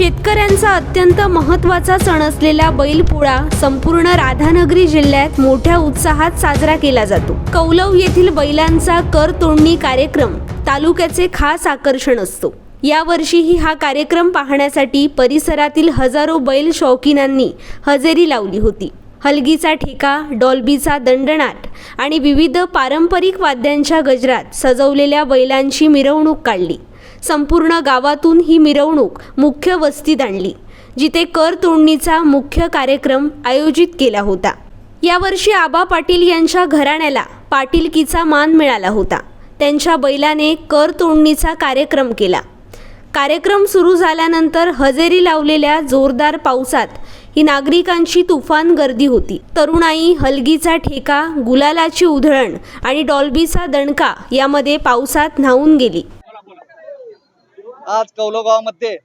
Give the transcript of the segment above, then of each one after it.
शेतकऱ्यांचा अत्यंत महत्त्वाचा सण असलेला बैलपोळा संपूर्ण राधानगरी जिल्ह्यात मोठ्या उत्साहात साजरा केला जातो. कौलव येथील बैलांचा कर तोडणी कार्यक्रम तालुक्याचे खास आकर्षण असतो. यावर्षीही हा कार्यक्रम पाहण्यासाठी परिसरातील हजारो बैल शौकीनांनी हजेरी लावली होती. हलगीचा ठेका डॉल्बीचा दंडनाट आणि विविध पारंपरिक वाद्यांच्या गजरात सजवलेल्या बैलांची मिरवणूक काढली. संपूर्ण गावातून ही मिरवणूक मुख्य वस्तीत आणली जिथे कर तोडणीचा मुख्य कार्यक्रम आयोजित केला होता. यावर्षी आबा पाटील यांच्या घराण्याला पाटीलकीचा मान मिळाला होता. त्यांच्या बैलाने कर तोडणीचा कार्यक्रम केला. कार्यक्रम सुरू झाल्यानंतर हजेरी लावलेल्या जोरदार पावसात ही नागरिकांची तुफान गर्दी होती. तरुणाई हलगीचा ठेका गुलालाची उधळण आणि डॉल्बीचा दणका यामध्ये पावसात न्हावून गेली. आज कौलोगावामध्ये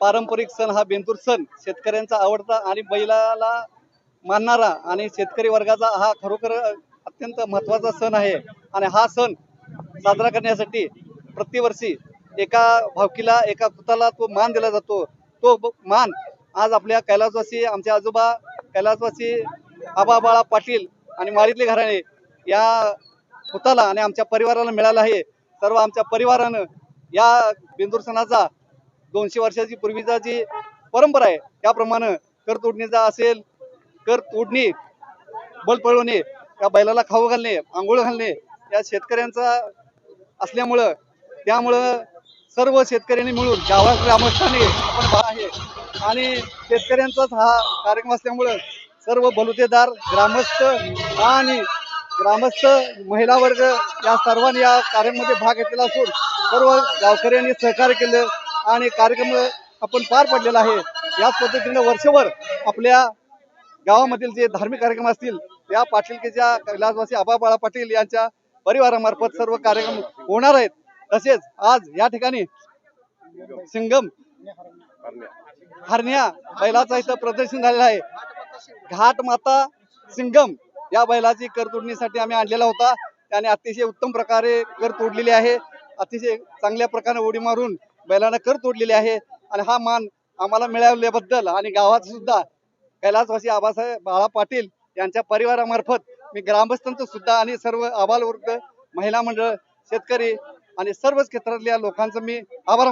पारंपरिक सण हा बेंदूर सण. शेतकऱ्यांचा आवडता आणि बैलाला मानणारा आणि शेतकरी वर्गाचा हा खरोखर अत्यंत महत्त्वाचा सण आहे. आणि हा सण साजरा करण्यासाठी प्रतिवर्षी एका भावकीला एका पुताला तो मान दिला जातो. तो ब- मान आज आपल्या कैलासवासी आमचे आजोबा कैलासवासी आबा बाळा पाटील आणि माळीतले घराणे या पुताला आणि आमच्या परिवाराला मिळाला आहे. सर्व आमच्या परिवारानं या बेंदूर सणाचा दोनशे वर्षाची पूर्वीचा जी परंपरा आहे त्याप्रमाणे कर तोडणीचा असेल कर तोडणी बल पळवणे या बैलाला खाऊ घालणे आंघोळ घालणे या शेतकऱ्यांचा असल्यामुळं त्यामुळं सर्व शेतकऱ्यांनी मिळून गावात ग्रामस्थांनी आपण आहे आणि शेतकऱ्यांचाच हा कार्यक्रम असल्यामुळं सर्व बलुतेदार ग्रामस्थ आणि ग्रामस्थ महिला वर्ग या सर्वांनी या कार्यक्रमामध्ये भाग घेतलेला असून सर्व गावकऱ्यांनी सहकार्य केलं आणि कार्यक्रम आपण पार पडलेला आहे. याच पद्धतीने वर्षभर आपल्या गावामधील जे धार्मिक कार्यक्रम असतील या पाटीलकीच्या कैलासवासी आबा बाळा पाटील यांच्या परिवारामार्फत सर्व कार्यक्रम होणार आहेत. तसेच आज या ठिकाणी सिंगम हरण्या बैलाचा इथं प्रदर्शन झालेलं आहे. घाट माता सिंगम या बैलाची कर तोडणीसाठी आम्ही आणलेला होता. त्याने अतिशय उत्तम प्रकारे कर तोडलेली आहे. अतिशय चांगल्या प्रकारे उडी मारून बैलानं कर तोडलेली आहे. आणि हा मान आम्हाला मिळाल्याबद्दल आणि गावात सुद्धा कैलासवासी आबासाहेब बाळा पाटील यांच्या परिवारामार्फत मी ग्रामस्थांचं सुद्धा आणि सर्व आबाल महिला मंडळ शेतकरी आणि सर्वच क्षेत्रातल्या लोकांचं मी आभार